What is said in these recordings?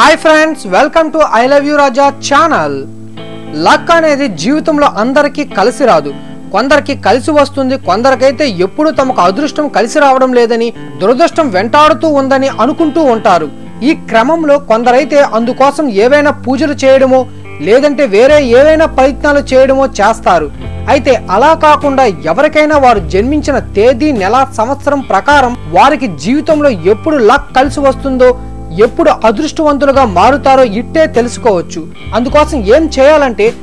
Hi friends welcome to I love you Raja channel. Luck అనేది జీవితంలో అందరికీ కలిసి రాదు. కొందరికి కలిసి వస్తుంది కొందరికైతే ఎప్పుడూ తమకు అదృష్టం కలిసి రావడం లేదని దురదృష్టం వెంటాడుతూ ఉందని అనుకుంటూ ఉంటారు. ఈ క్రమంలో కొందరైతే అందుకోసం ఏవైనా పూజలు చేయడమో లేదంటే వేరే ఏవైనా ప్రయత్నాలు చేయడమో చేస్తారు. అయితే అలా కాకుండా ఎవరికైనా వారు జన్మించిన తేదీ నెల సంవత్సరం ప్రకారం వారికి జీవితంలో ఎప్పుడు లక్ కలిసి వస్తుందో ఎప్పుడు అదృష్టవంతులుగా మారుతారో ఇట్టే తెలుసుకోవచ్చు. అందుకోసం ఏం చేయాలంటే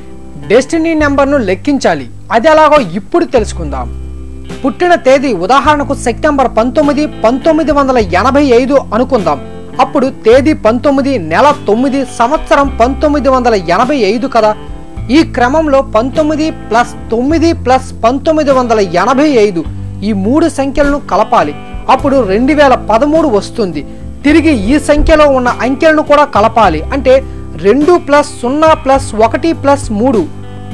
డెస్టినీ నెంబర్ను లెక్కించాలి. అది ఎలాగో ఇప్పుడు తెలుసుకుందాం. పుట్టిన తేదీ ఉదాహరణకు సెప్టెంబర్ పంతొమ్మిది పంతొమ్మిది వందల ఎనభై ఐదు అనుకుందాం. అప్పుడు తేదీ పంతొమ్మిది నెల తొమ్మిది సంవత్సరం పంతొమ్మిది వందల ఎనభై ఐదు కదా. ఈ క్రమంలో పంతొమ్మిది ప్లస్ తొమ్మిది ప్లస్ పంతొమ్మిది వందల ఎనభై ఐదు ఈ మూడు సంఖ్యలను కలపాలి. అప్పుడు రెండు వేల పదమూడు వస్తుంది. తిరిగి ఈ సంఖ్యలో ఉన్న అంకెలను కూడా కలపాలి. అంటే రెండు ప్లస్ సున్నా ప్లస్ ఒకటి ప్లస్ మూడు.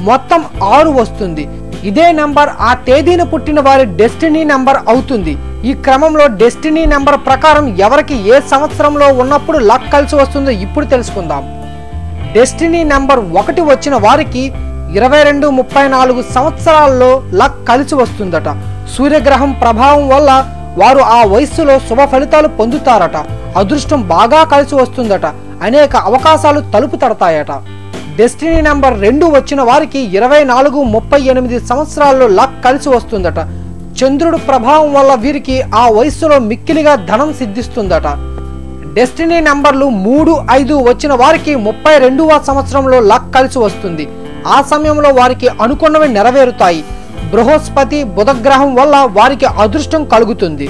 మొత్తం ఆరు వస్తుంది. ఇదే నెంబర్ ఆ తేదీన పుట్టిన వారి డెస్టినీ నెంబర్ అవుతుంది. ఈ క్రమంలో డెస్టినీ నెంబర్ ప్రకారం ఎవరికి ఏ సంవత్సరంలో ఉన్నప్పుడు లక్ కలిసి వస్తుందో ఇప్పుడు తెలుసుకుందాం. డెస్టినీ నెంబర్ ఒకటి వచ్చిన వారికి ఇరవై రెండు ముప్పై నాలుగు సంవత్సరాల్లో లక్ కలిసి వస్తుందట. సూర్యగ్రహం ప్రభావం వల్ల వారు ఆ వయస్సులో శుభ ఫలితాలు పొందుతారట. అదృష్టం బాగా కలిసి వస్తుందట. అనేక అవకాశాలు తలుపు తడతాయట. డెస్టినీ నెంబర్ రెండు వచ్చిన వారికి ఇరవై నాలుగు ముప్పై ఎనిమిది సంవత్సరాల్లో లక్ కలిసి వస్తుందట. చంద్రుడు ప్రభావం వల్ల వీరికి ఆ వయస్సులో మిక్కిలిగా ధనం సిద్ధిస్తుందట. డెస్టినీ నెంబర్లు మూడు ఐదు వచ్చిన వారికి ముప్పై రెండవ సంవత్సరంలో లక్ కలిసి వస్తుంది. ఆ సమయంలో వారికి అనుకున్నవి నెరవేరుతాయి. బృహస్పతి బుధగ్రహం వల్ల వారికి అదృష్టం కలుగుతుంది.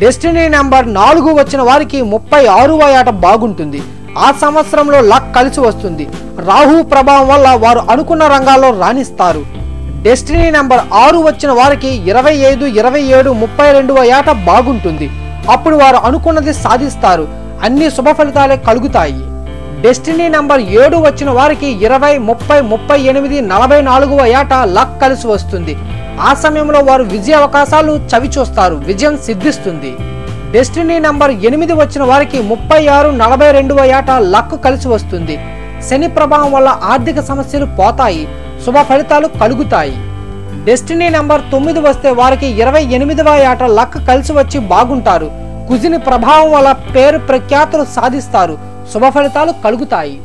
డెస్టినీ నెంబర్ నాలుగు వచ్చిన వారికి ముప్పై ఆరువ ఏట బాగుంటుంది. ఆ సంవత్సరంలో లక్ కలిసి వస్తుంది. రాహు ప్రభావం వల్ల వారు అనుకున్న రంగాల్లో రాణిస్తారు. డెస్టినీ నెంబర్ ఆరు వచ్చిన వారికి ఇరవై ఐదు ఇరవై ఏడు ముప్పై రెండవ ఏట బాగుంటుంది. అప్పుడు వారు అనుకున్నది సాధిస్తారు. అన్ని శుభ ఫలితాలే కలుగుతాయి. డెస్టినీ నంబర్ ఏడు వచ్చిన వారికి ఇరవై ముప్పై ముప్పై ఎనిమిది నలభై నాలుగవ ఏట లక్ కలిసి వస్తుంది. ఆ సమయంలో వారు విజయ అవకాశాలు చవి చూస్తారు. విజయం సిద్ధిస్తుంది. డెస్టినీ నంబర్ ఎనిమిది వచ్చిన వారికి ముప్పై ఆరు నలభై రెండవ ఏట లక్ కలిసి వస్తుంది. శని ప్రభావం వల్ల ఆర్థిక సమస్యలు పోతాయి. శుభ ఫలితాలు కలుగుతాయి. డెస్టినీ నంబర్ తొమ్మిది వస్తే వారికి ఇరవై ఎనిమిదవ ఏట లక్ కలిసి వచ్చి బాగుంటారు. కుజిని ప్రభావం వల్ల పేరు ప్రఖ్యాతులు సాధిస్తారు. శుభ ఫలితాలు కలుగుతాయి.